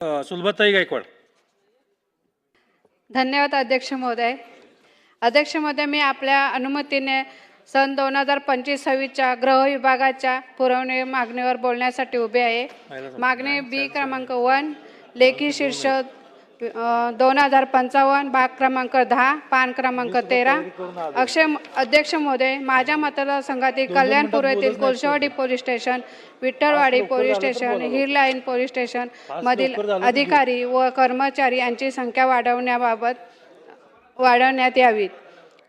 सुलभाताई गायकवाड. धन्यवाद अध्यक्ष महोदय. अध्यक्ष महोदय मी आपल्या अनुमतीने सन दोन हजार पंचवीस सव्वीसच्या गृह विभागाच्या पुरवणी मागणीवर बोलण्यासाठी उभे आहे. मागणी बी क्रमांक वन लेखी शीर्षक दोन हजार पंचावन्न भाग क्रमांक दहा पान क्रमांक तेरा. अक्षय अध्यक्ष महोदय माझ्या मतदारसंघातील कल्याणपूर येथील Kolshewadi police station Vitthalwadi police station Hill Line police station मधील अधिकारी व कर्मचारी यांची संख्या वाढवण्याबाबत वाढवण्यात यावीत.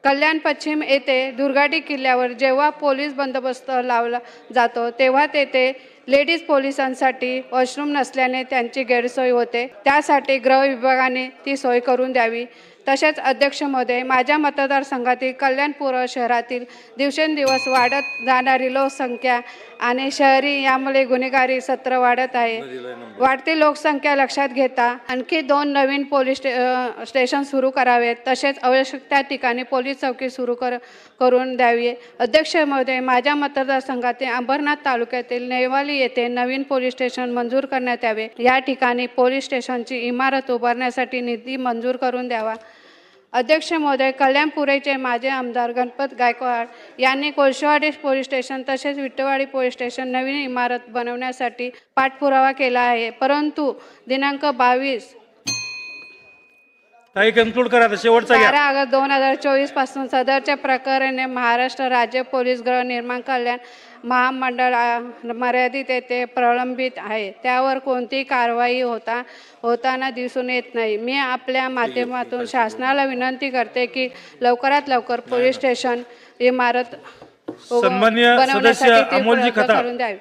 कल्याण पश्चिम येथे दुर्गाटी किल्ल्यावर जेव्हा पोलीस बंदोबस्त लावला जातो तेव्हा तेथे लेडीज पोलिसांसाठी वॉशरूम नसल्याने त्यांची गैरसोय होते. त्यासाठी गृह विभागाने ती सोय करून द्यावी. तसेच अध्यक्ष महोदय माझ्या मतदारसंघातील कल्याणपूर शहरातील दिवसेंदिवस वाढत जाणारी लोकसंख्या आणि शहरी यामुळे गुन्हेगारी सत्र वाढत आहे. वाढती लोकसंख्या लक्षात घेता आणखी दोन नवीन पोलीस स्टे स्टेशन सुरू करावेत. तसेच आवश्यक त्या ठिकाणी पोलीस चौकी सुरू कर करून द्यावी. अध्यक्ष महोदय माझ्या मतदारसंघातील अंबरनाथ तालुक्यातील नेवाली येथे नवीन पोलीस स्टेशन मंजूर करण्यात यावे. या ठिकाणी पोलीस स्टेशनची इमारत उभारण्यासाठी निधी मंजूर करून द्यावा. अध्यक्ष महोदय कल्याणपुरेचे माजी आमदार गणपत गायकवाड यांनी कोळशेवाडी पोलीस स्टेशन तसेच विट्टवाडी पोलीस स्टेशन नवीन इमारत बनवण्यासाठी पाठपुरावा केला आहे. परंतु दिनांक बावीस ताई कन्क्लूड करा आता शेवटचा घ्या. बारा ऑगस्ट दोन हजार चोवीसपासून सदरच्या प्रकाराने महाराष्ट्र राज्य पोलीस गृहनिर्माण कल्याण महामंडळ आ, मर्यादित येथे प्रलंबित आहे. त्यावर कोणतीही कारवाई होता होताना दिसून येत नाही. मी आपल्या माध्यमातून शासनाला विनंती करते की लवकरात लवकर पोलीस स्टेशन इमारत सन्माननीय बनवण्यासाठी सदस्य ती अमोलजी खताळ. करून द्यावी.